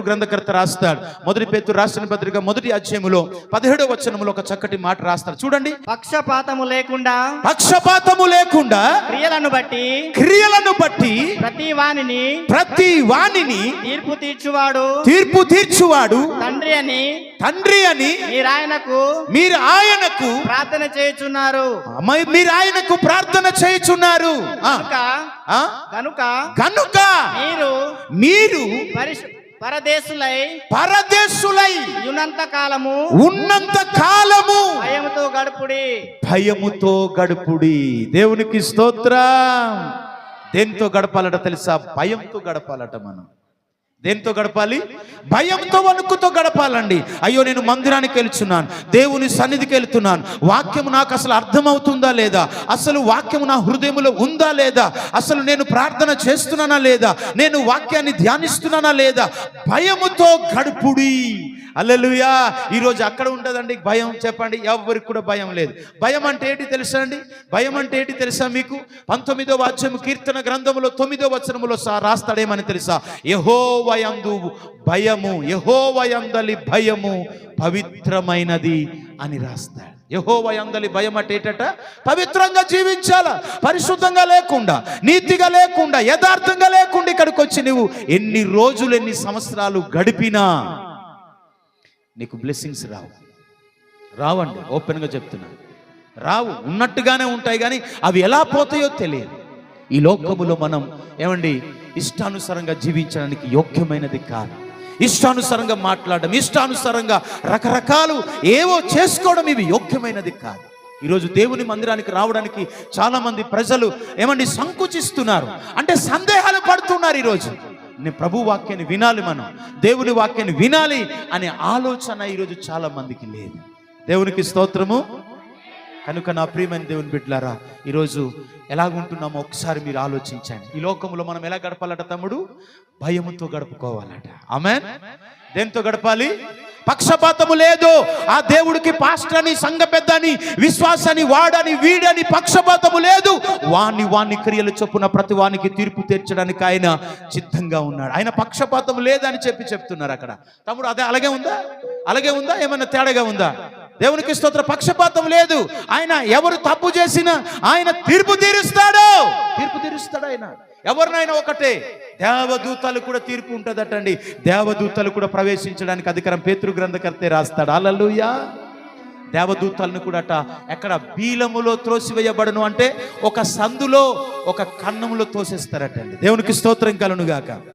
గ్రంథకర్త రాస్తాడు. మొదటి పేతురు రాసిన పత్రిక మొదటి అధ్యాయములో పదిహేడో వచనములో ఒక చక్కటి మాట రాస్తాడు. చూడండి. పక్షపాతము లేకుండా పక్షపాతము లేకుండా క్రియలను బట్టి క్రియలను బట్టి ప్రతి వానిని ప్రతి వాణిని తీర్పు తీర్చువాడు. తీర్పు తీర్చువాడు. తండ్రి అని తండ్రి అని మీరాయనకు మీరు ఆయనకు ప్రార్థన చేయుచున్నారు. మీరు ఆయనకు ప్రార్థన చేయుచున్నారు. కనుక? కనుక మీరు మీరు పరదేశులై పరదేశులై యునంత కాలము ఉన్నంత కాలము భయముతో గడుపుడి. భయముతో గడుపుడి. దేవునికి స్తోత్రం. దేంతో గడపాలట తెలుసా? భయంతో గడపాలట మనం. దేంతో గడపాలి? భయంతో వణుకుతో గడపాలండి. అయ్యో నేను మందిరానికి వెళ్తున్నాను. దేవుని సన్నిధికి వెళ్తున్నాను. వాక్యం నాకు అసలు అర్థమవుతుందా లేదా? అసలు వాక్యం నా హృదయంలో ఉందా లేదా? అసలు నేను ప్రార్థన చేస్తున్నానా లేదా? నేను వాక్యాన్ని ధ్యానిస్తున్నానా లేదా? భయముతో గడుపుడి. అల్లెలుయా ఈరోజు అక్కడ ఉంటుందండి భయం. చెప్పండి ఎవరికి కూడా భయం లేదు. భయం అంటే ఏంటి తెలుసా అండి? భయం అంటే ఏంటి తెలుసా మీకు? పంతొమ్మిదో వాక్యం కీర్తన గ్రంథములో తొమ్మిదో వచనములో సా రాస్తాడేమని తెలుసా? యహోవ వయందు భయము యహోవయందలి భయము పవిత్రమైనది అని రాస్తాడు. యహోవయందలి భయం అంటే పవిత్రంగా జీవించాలా పరిశుద్ధంగా లేకుండా నీతిగా లేకుండా యథార్థంగా లేకుండా ఇక్కడికి వచ్చి నువ్వు ఎన్ని రోజులు ఎన్ని సంవత్సరాలు గడిపినా నీకు బ్లెస్సింగ్స్ రావు. రావండి ఓపెన్గా చెప్తున్నాను రావు ఉన్నట్టుగానే ఉంటాయి కానీ అవి ఎలా పోతాయో తెలియదు. ఈ లోకములో మనం ఏమండి? ఇష్టానుసారంగా జీవించడానికి యోగ్యమైనది కాదు. ఇష్టానుసారంగా మాట్లాడడం ఇష్టానుసారంగా రకరకాలు ఏవో చేసుకోవడం ఇవి యోగ్యమైనది కాదు. ఈరోజు దేవుని మందిరానికి రావడానికి చాలామంది ప్రజలు ఏమండి? సంకుచిస్తున్నారు. అంటే సందేహాలు పడుతున్నారు ఈరోజు. నేను ప్రభు వాక్యాన్ని వినాలి మనం. దేవుని వాక్యాన్ని వినాలి అనే ఆలోచన ఈరోజు చాలా మందికి లేదు. దేవునికి స్తోత్రము. కనుక నా ప్రియమైన దేవుని బిడ్డలారా ఈరోజు ఎలాగుంటున్నామో ఒకసారి మీరు ఆలోచించండి. ఈ లోకంలో మనం ఎలా గడపాలట తమ్ముడు? భయముతో గడుపుకోవాలట. ఆమె దేంతో గడపాలి? పక్షపాతము లేదు. ఆ దేవుడికి పాస్టర్ అని సంఘ పెద్దని విశ్వాసాన్ని వాడని వీడని పక్షపాతము లేదు. వాణ్ణి వాణ్ణి క్రియలు చొప్పున ప్రతి వానికి తీర్పు తీర్చడానికి ఆయన సిద్ధంగా ఉన్నాడు. ఆయన పక్షపాతం లేదని చెప్పి చెప్తున్నారు అక్కడ. తమ్ముడు అదే అలాగే ఉందా? అలాగే ఉందా? ఏమైనా తేడాగా ఉందా? దేవునికి స్తోత్ర పక్షపాతం లేదు. ఆయన ఎవరు తప్పు చేసినా ఆయన తీర్పు తీరుస్తాడు. తీర్పు తీరుస్తాడు ఆయన. ఎవరినైనా ఒకటే దేవదూతలు కూడా తీర్పు ఉంటుందటండి. దేవదూతలు కూడా ప్రవేశించడానికి అధికారం పేతృ గ్రంథకర్తే రాస్తాడు. అలలుయా దేవదూతలను కూడా అట ఎక్కడ బీలములో త్రోసివేయబడను అంటే ఒక సందులో ఒక కన్నములో తోసేస్తారటండి. దేవునికి స్తోత్రం కలును గాక